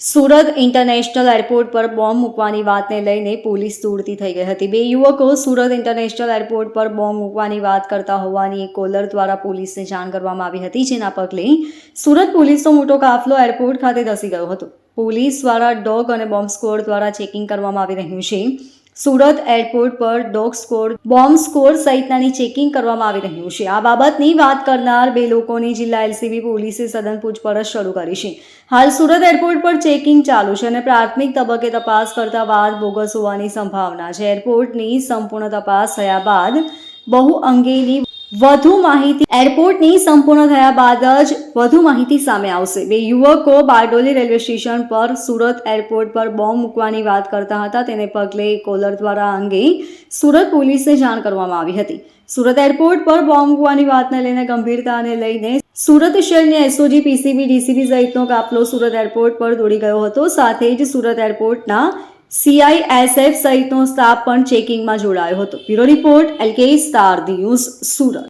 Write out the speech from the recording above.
Surat international airport પર bomb મૂકવાની વાતને લઈને પોલીસ દોડતી થઈ ગઈ હતી. બે યુવકો સુરત ઇન્ટરનેશનલ એરપોર્ટ પર બોમ્બ મૂકવાની વાત કરતા હોવાની એક કોલર દ્વારા પોલીસને જાણ કરવામાં આવી હતી, જેના પગલે સુરત પોલીસનો મોટો કાફલો એરપોર્ટ ખાતે ધસી ગયો હતો. પોલીસ દ્વારા ડોગ અને બોમ્બ સ્કોડ દ્વારા ચેકિંગ કરવામાં આવી રહ્યું છે. સુરત એરપોર્ટ પર ડોગ સ્કોડ, બોમ્બ સ્કોડ સહિતનાની ચેકિંગ કરવામાં આવી રહ્યું છે. આ બાબતની વાત કરનાર બે લોકોની જિલ્લા એલસીબી પોલીસે સઘન પૂછપરછ શરૂ કરી છે. હાલ સુરત એરપોર્ટ પર ચેકિંગ ચાલુ છે અને પ્રાથમિક તબક્કે તપાસ કરતા બાદ બોગસ હોવાની સંભાવના છે. એરપોર્ટની સંપૂર્ણ તપાસ થયા બાદ બહુ અંગેની વધુ માહિતી એરપોર્ટની સંપૂર્ણ થયા બાદ જ વધુ માહિતી સામે આવશે. બે યુવકો બારડોલી રેલવે સ્ટેશન પર સુરત એરપોર્ટ પર બોમ્બ મૂકવાની વાત કરતા હતા. તેને પગલે કોલર દ્વારા અંગે સુરત પોલીસને જાણ કરવામાં આવી હતી. સુરત એરપોર્ટ પર બોમ્બ મૂકવાની વાતને લઈને ગંભીરતાને લઈને સુરત શહેરની એસઓજી, પીસીબી, ડીસીબી સહિતનો કાફલો સુરત એરપોર્ટ પર દોડી ગયો હતો. સાથે જ સુરત એરપોર્ટના સીઆઈએસએફ સહિતનો સ્ટાફ પણ ચેકિંગમાં જોડાયો હતો. Bureau report, LK star news Surat.